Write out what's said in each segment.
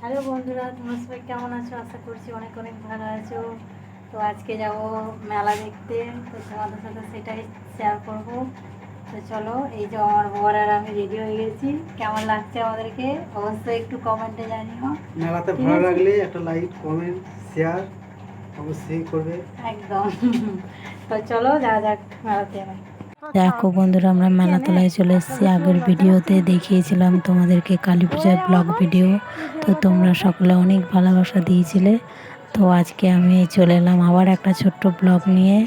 Hello বন্ধুরা তোমরা সবাই কেমন আছো? আশা করছি অনেক অনেক ভালো আছো। তো আজকে যাব মেলা দেখতে। তো তোমাদের সাথে সেটাই শেয়ার করব। তো চলো এই যে আমার বর আর আমি রেডি হয়ে গেছি। কেমন লাগছে আমাদেরকে? অবশ্যই একটু কমেন্টে জানিও। মেলাতে ভালো লাগলে একটা লাইক কমেন্ট শেয়ার অবশ্যই করবে। একদম। তো চলো যা যাক মেলাতে। দেখো বন্ধুরা, আমরা মেলাতলায় চলে এসেছি। আগের ভিডিওতে দেখিয়েছিলাম তোমাদেরকে কালী পূজার ব্লগ ভিডিও। তো তোমরা সকলে অনেক ভালোবাসা দিয়েছিলে। তো আজকে আমি চলে এলাম আবার একটা ছোট্ট ব্লগ নিয়ে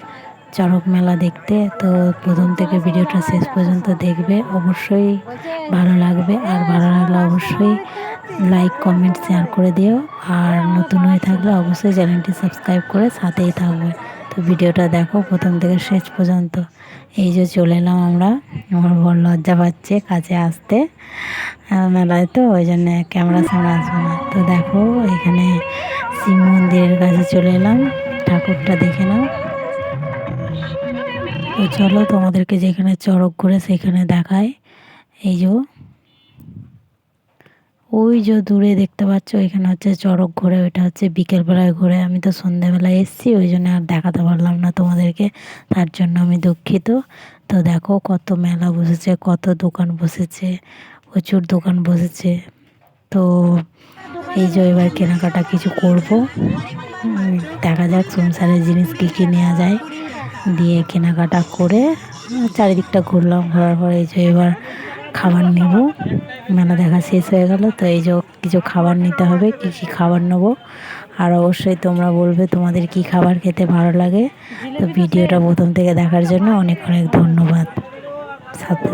চড়ক মেলা দেখতে। তো প্রথম থেকে ভিডিওটা শেষ পর্যন্ত দেখবে। অবশ্যই ভালো লাগবে। আর ভালো লাগলে অবশ্যই লাইক কমেন্ট শেয়ার করে দিও। আর নতুন হয়ে থাকলে অবশ্যই চ্যানেলটি সাবস্ক্রাইব করে সাথেই থাকবে। তো ভিডিওটা দেখো, প্রথম থেকে শেষ পর্যন্ত। এই যে চলে এলাম আমরা, আমার বড় লজ্জা পাচ্ছে কাছে আসতে মেলায় তো, ওই জন্য ক্যামেরা সামনে আসব না। তো দেখো, এখানে শিব মন্দিরের কাছে চলে এলাম, ঠাকুরটা দেখে নাও। তো চলো তোমাদেরকে যেখানে চড়ক করে সেখানে দেখায় এই যে ওই যে দূরে দেখতে পাচ্ছ, এখানে হচ্ছে চড়ক ঘোরে ওইটা হচ্ছে বিকেলবেলায় ঘোরে আমি তো সন্ধ্যাবেলায় এসেছি, ওই জন্য আর দেখাতে পারলাম না তোমাদেরকে। তার জন্য আমি দুঃখিত। তো দেখো কত মেলা বসেছে, কত দোকান বসেছে, প্রচুর দোকান বসেছে। তো এই যে এবার কেনাকাটা কিছু করব। দেখা যাক সংসারের জিনিস কী কী নেওয়া যায়। দিয়ে কেনাকাটা করে, চারিদিকটা ঘুরলাম, ঘোরার পরে এই যে এবার খাবার নেব। মেলা দেখা শেষ হয়ে গেল, তো এই যে কিছু খাবার নিতে হবে, কি কি খাবার নেব? আর অবশ্যই তোমরা বলবে তোমাদের কি খাবার খেতে ভালো লাগে। তো ভিডিওটা প্রথম থেকে দেখার জন্য অনেক অনেক ধন্যবাদ। সাথে